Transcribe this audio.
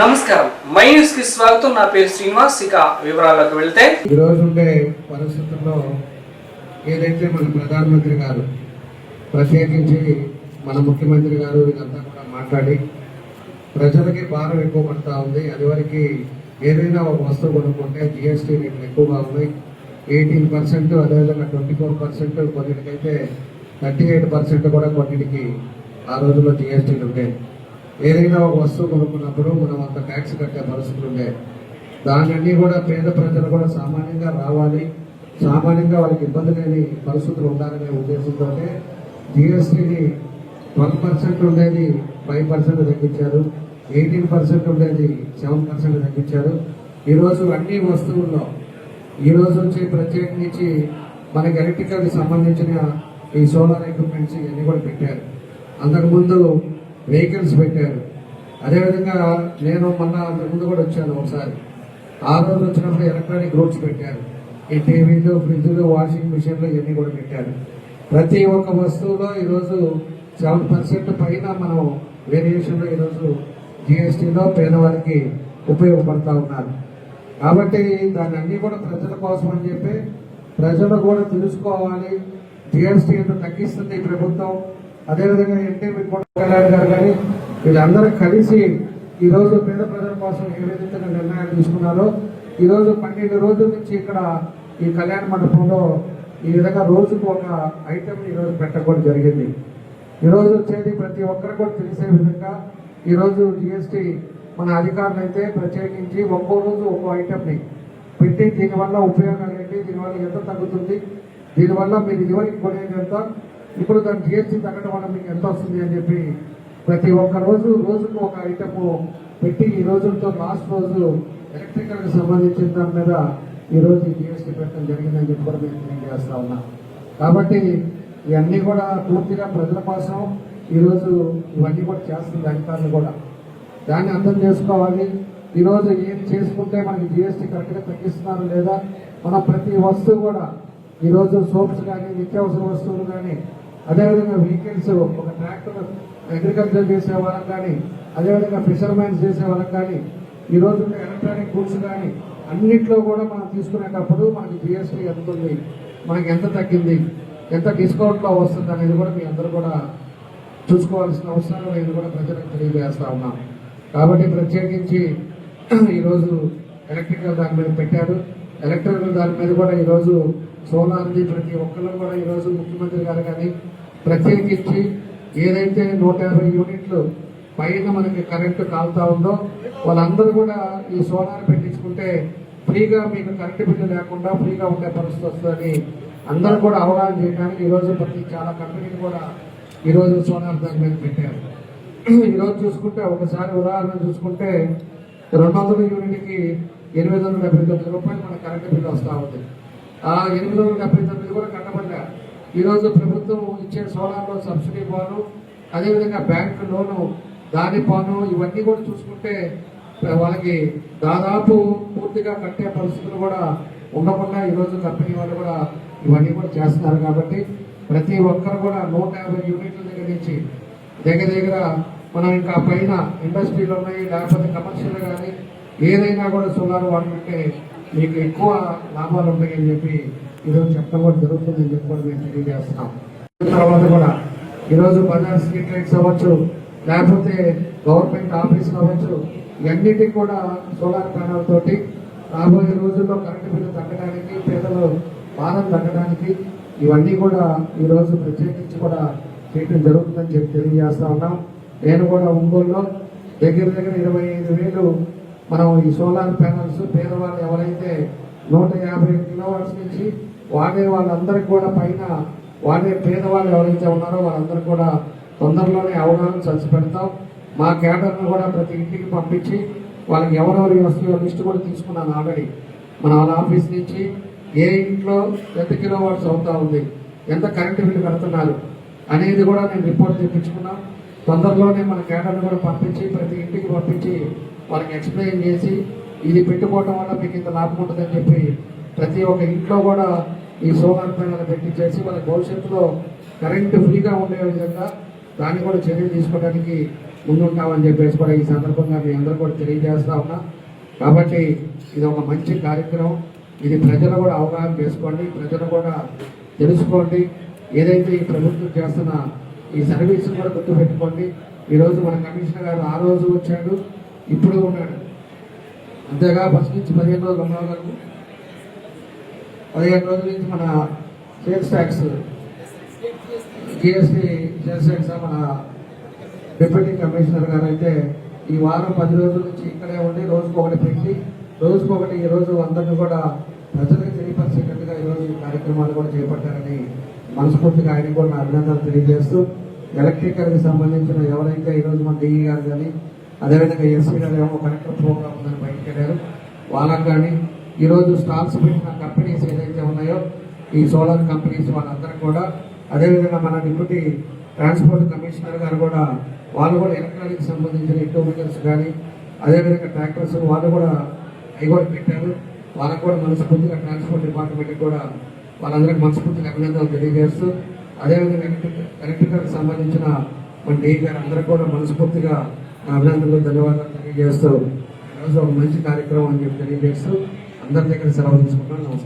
నమస్కారం. మై న్యూస్కి స్వాగతం. నా పేరు శ్రీనివాస్. ఇక వివరాల్లోకి వెళ్తే ఈ రోజు ఉండే పరిస్థితుల్లో ఏదైతే మన ప్రధానమంత్రి గారు ప్రత్యేకించి మన ముఖ్యమంత్రి గారు ఇదంతా కూడా మాట్లాడి ప్రజలకి భారం ఎక్కువ పడతా ఉంది. అదివరకు ఏదైనా ఒక వస్తువు కొనుక్కుంటే జిఎస్టీ రేట్లు ఎక్కువగా ఉన్నాయి. ఎయిటీన్ పర్సెంట్ అదేవిధంగా ట్వంటీ ఫోర్ పర్సెంట్ కొన్నిటికైతే థర్టీ ఎయిట్ పర్సెంట్ కూడా కొన్నిటికి ఆ రోజుల్లో జిఎస్టీలు ఉండేవి ఏదైనా ఒక వస్తువు కొనుక్కున్నప్పుడు మనం అంత ట్యాక్స్ కట్టే పరిస్థితులు ఉండే. దాన్ని కూడా పేద ప్రజలు కూడా సామాన్యంగా రావాలి. సామాన్యంగా వాళ్ళకి ఇబ్బంది లేని పరిస్థితులు ఉండాలనే ఉద్దేశంతో జిఎస్టీని ట్వెల్వ్ పర్సెంట్ ఉండేది ఫైవ్ పర్సెంట్ తగ్గించారు. ఎయిటీన్ పర్సెంట్ ఉండేది సెవెన్ పర్సెంట్ తగ్గించారు. ఈరోజు అన్ని వస్తువుల్లో ఈ రోజు నుంచి ప్రత్యేకించి మనకి ఎలక్ట్రికల్కి సంబంధించిన ఈ సోలార్ ఎక్విప్మెంట్స్ ఇవన్నీ కూడా పెట్టారు. అంతకుముందు వెహికల్స్ పెట్టారు. అదేవిధంగా నేను మొన్న ముందు కూడా వచ్చాను ఒకసారి. ఆ రోజు వచ్చినప్పుడు ఎలక్ట్రానిక్ రోడ్స్ పెట్టారు. ఈ టీవీలు ఫ్రిడ్జ్లు వాషింగ్ మిషన్లు ఇవన్నీ కూడా పెట్టారు. ప్రతి ఒక్క వస్తువులో ఈరోజు సెవెన్ పర్సెంట్ పైన మనం వేరియేషన్లో ఈరోజు జిఎస్టీలో పేదవారికి ఉపయోగపడతా ఉన్నారు. కాబట్టి దాన్ని అన్నీ కూడా ప్రజల కోసం అని చెప్పి ప్రజలు కూడా తెలుసుకోవాలి. జిఎస్టీ ఎంత తగ్గిస్తుంది ప్రభుత్వం. అదేవిధంగా ఎన్టీ కళ్యాణ్ గారు కానీ వీళ్ళందరూ కలిసి ఈరోజు పేద ప్రజల కోసం ఏ విధంగా నిర్ణయాలు తీసుకున్నారో ఈరోజు పన్నెండు రోజుల నుంచి ఇక్కడ ఈ కళ్యాణ మండపంలో ఈ విధంగా రోజుకు ఒక ఐటెం ఈరోజు పెట్టడం జరిగింది. ఈరోజు వచ్చేది ప్రతి ఒక్కరు కూడా తెలిసే విధంగా ఈరోజు జిఎస్టీ మన అధికారులు అయితే ప్రత్యేకించి ఒక్కో రోజు ఒక్కో ఐటెంని పెట్టి దీనివల్ల ఉపయోగాలు ఏంటి దీనివల్ల ఎంత తగ్గుతుంది దీనివల్ల మీరు ఇదివరకు కొనేది ఎంత ఇప్పుడు దాని జిఎస్టీ తగ్గడం వల్ల మీకు ఎంత వస్తుంది అని చెప్పి ప్రతి ఒక్క రోజు రోజుకు ఒక ఐటమ్ పెట్టి ఈ రోజులతో లాస్ట్ రోజు ఎలక్ట్రికల్కి సంబంధించిన దాని మీద ఈరోజు జిఎస్టీ పెట్టడం జరిగిందని చెప్పి కూడా మేము తెలియజేస్తా ఉన్నాం. కాబట్టి ఇవన్నీ కూడా పూర్తిగా ప్రజల కోసం ఈరోజు ఇవన్నీ కూడా చేస్తుంది అధికారులు కూడా. దాన్ని అర్థం చేసుకోవాలి. ఈరోజు ఏం చేసుకుంటే మనకి జిఎస్టీ కరెక్ట్గా తగ్గిస్తున్నారు లేదా? మన ప్రతి వస్తువు కూడా ఈరోజు సోప్స్ కానీ నిత్యావసర వస్తువులు కానీ అదేవిధంగా వెహికల్స్ ఒక ట్రాక్టర్ అగ్రికల్చర్ చేసే వాళ్ళకి కానీ అదేవిధంగా ఫిషర్మెన్స్ చేసే వాళ్ళకి కానీ ఈ రోజు ఎలక్ట్రానిక్ గూడ్స్ కానీ అన్నిట్లో కూడా మనం తీసుకునేటప్పుడు మనకి జిఎస్టీ ఎంత ఉంది? మనకి ఎంత తగ్గింది? ఎంత డిస్కౌంట్లో వస్తుంది అనేది కూడా మీ అందరూ కూడా చూసుకోవాల్సిన అవసరం నేను కూడా ప్రజలకు తెలియజేస్తా ఉన్నాం. కాబట్టి ప్రత్యేకించి ఈరోజు ఎలక్ట్రికల్ దాని మీద పెట్టారు. ఎలక్ట్రికల్ దాని మీద కూడా ఈరోజు సోలార్ది ప్రతి ఒక్కరు కూడా ఈరోజు ముఖ్యమంత్రి గారు కానీ ప్రత్యేకించి ఏదైతే నూట యాభై యూనిట్లు పైన మనకి కరెంటు కాలుతా ఉందో వాళ్ళందరూ కూడా ఈ సోలార్ పెట్టించుకుంటే ఫ్రీగా మీకు కరెంటు బిల్లు లేకుండా ఫ్రీగా ఉండే పరిస్థితి వస్తుందని అందరూ కూడా అవగాహన చేయడానికి ఈరోజు ప్రతి చాలా కంపెనీలు కూడా ఈరోజు సోలార్ దాని మీద పెట్టారు. ఈరోజు చూసుకుంటే ఒకసారి ఉదాహరణ చూసుకుంటే రెండు వందల యూనిట్కి ఎనిమిది వందల డెబ్బై తొమ్మిది రూపాయలు మన కరెంటు బిల్లు వస్తూ ఉంది. ఆ ఎనిమిది వందల డెబ్బై తొమ్మిది కూడా కట్టబడ్డా. ఈరోజు ప్రభుత్వం ఇచ్చే సోలార్లో సబ్సిడీ పాను అదేవిధంగా బ్యాంకు లోను దాని పాను ఇవన్నీ కూడా చూసుకుంటే వాళ్ళకి దాదాపు పూర్తిగా కట్టే పరిస్థితులు కూడా ఉండకుండా ఈరోజు కంపెనీ వాళ్ళు కూడా ఇవన్నీ కూడా చేస్తున్నారు కాబట్టి ప్రతి ఒక్కరు కూడా నూట యాభై యూనిట్ల దగ్గర నుంచి దగ్గర దగ్గర మనం ఇంకా పైన ఇండస్ట్రీలు ఉన్నాయి లేకపోతే కమర్షియల్ కానీ ఏదైనా కూడా సోలార్ వాడుకుంటే మీకు ఎక్కువ లాభాలు ఉంటాయని చెప్పి ఈరోజు చెప్పడం కూడా జరుగుతుందని చెప్పి కూడా మేము తెలియజేస్తున్నాం. తర్వాత కూడా ఈరోజు బజార్ స్ట్రీట్ లైట్స్ అవ్వచ్చు లేకపోతే గవర్నమెంట్ ఆఫీస్ అవ్వచ్చు ఇవన్నిటికి కూడా సోలార్ ప్యానల్ తోటి రాబోయే రోజుల్లో కరెంటు బిల్లు తగ్గడానికి పేదలు బాధలు తగ్గడానికి ఇవన్నీ కూడా ఈరోజు ప్రత్యేకించి కూడా చేయడం జరుగుతుందని చెప్పి తెలియజేస్తా ఉన్నాం. నేను కూడా ఒంగోలులో దగ్గర దగ్గర ఇరవై ఐదు వేలు మనం ఈ సోలార్ ప్యానల్స్ పేదవాళ్ళు ఎవరైతే నూట యాభై కిలోవాట్స్ నుంచి వాడే వాళ్ళందరికీ కూడా పైన వాడే పేదవాళ్ళు ఎవరైతే ఉన్నారో వాళ్ళందరూ కూడా తొందరలోనే అవగాహన చచ్చి పెడతాం. మా కేటర్ను కూడా ప్రతి ఇంటికి పంపించి వాళ్ళకి ఎవరెవరి వస్తాయో లిస్ట్ కూడా తీసుకున్నాను ఆల్రెడీ. మన వాళ్ళ ఆఫీస్ నుంచి ఏ ఇంట్లో ఎంత కిలోవాట్స్ అవుతా ఉంది ఎంత కరెంటు బిల్లు కడుతున్నారు అనేది కూడా నేను రిపోర్ట్ తెప్పించుకున్నాం తొందరలోనే మన కేటర్ను కూడా పంపించి ప్రతి ఇంటికి పంపించి వాళ్ళకి ఎక్స్ప్లెయిన్ చేసి ఇది పెట్టుకోవటం వల్ల మీకు ఇంత లాభం ఉంటుందని చెప్పి ప్రతి ఒక్క ఇంట్లో కూడా ఈ సోలార్ ప్యానల్ పెట్టించేసి వాళ్ళ భవిష్యత్తులో కరెంటు ఫ్రీగా ఉండే విధంగా దాన్ని కూడా చర్యలు తీసుకోవడానికి ముందుంటామని చెప్పేసి కూడా ఈ సందర్భంగా మీ అందరూ కూడా తెలియజేస్తా ఉన్నా. కాబట్టి ఇది ఒక మంచి కార్యక్రమం. ఇది ప్రజలు కూడా అవగాహన చేసుకోండి. ప్రజలు కూడా తెలుసుకోండి. ఏదైతే ఈ ప్రభుత్వం చేస్తున్న ఈ సర్వీస్ కూడా గుర్తుపెట్టుకోండి. ఈరోజు మన కమిషనర్ గారు ఆ రోజు వచ్చాడు. ఇప్పుడు ఉన్నాడు. అంతేగా ఫస్ట్ నుంచి పదిహేను రోజులు అమ్మగారు పదిహేను రోజుల నుంచి మన sales tax GST sales tax మన డిప్యూటీ కమిషనర్ గారు అయితే ఈ వారం పది రోజుల నుంచి ఇక్కడే ఉండి రోజుకు ఒకటి పెట్టి రోజుకు ఒకటి ఈ రోజు అందరినీ కూడా ప్రజలకు తెలియపరిచేటట్టుగా ఈరోజు ఈ కార్యక్రమాలు కూడా చేపట్టారని మనస్ఫూర్తిగా ఆయన కూడా నా అభినందనలు తెలియజేస్తూ ఎలక్ట్రికల్కి సంబంధించిన ఎవరైతే ఈరోజు మన డిఈ గారు కానీ అదేవిధంగా ఎస్సీ ఏమో కలెక్టర్ ప్రోగ్రామ్ ఉందని బయటకు వెళ్ళారు. వాళ్ళకు కానీ ఈరోజు స్టాల్స్ పెట్టిన కంపెనీస్ ఏదైతే ఉన్నాయో ఈ సోలార్ కంపెనీస్ వాళ్ళందరూ కూడా అదేవిధంగా మన డిప్యూటీ ట్రాన్స్పోర్ట్ కమిషనర్ గారు కూడా వాళ్ళు కూడా ఎలక్ట్రానిక్ సంబంధించిన ఇంటోమీటర్స్ కానీ అదేవిధంగా ట్రాక్టర్స్ వాళ్ళు కూడా అవి కూడా పెట్టారు. వాళ్ళకు కూడా మనస్ఫూర్తిగా ట్రాన్స్పోర్ట్ డిపార్ట్మెంట్కి కూడా వాళ్ళందరికీ మనస్ఫూర్తిగా అభినందనలు తెలియజేస్తూ అదేవిధంగా ఎలక్ట్రిక్ ఎలక్ట్రికల్కి సంబంధించిన మన డీ గారు అందరికీ కూడా మనస్ఫూర్తిగా అభినందనలు ధన్యవాదాలు తెలియజేస్తూ ఈరోజు ఒక మంచి కార్యక్రమం అని చెప్పి తెలియజేస్తూ అందరి దగ్గర సెలవు తీసుకుంటాను నమస్కారం.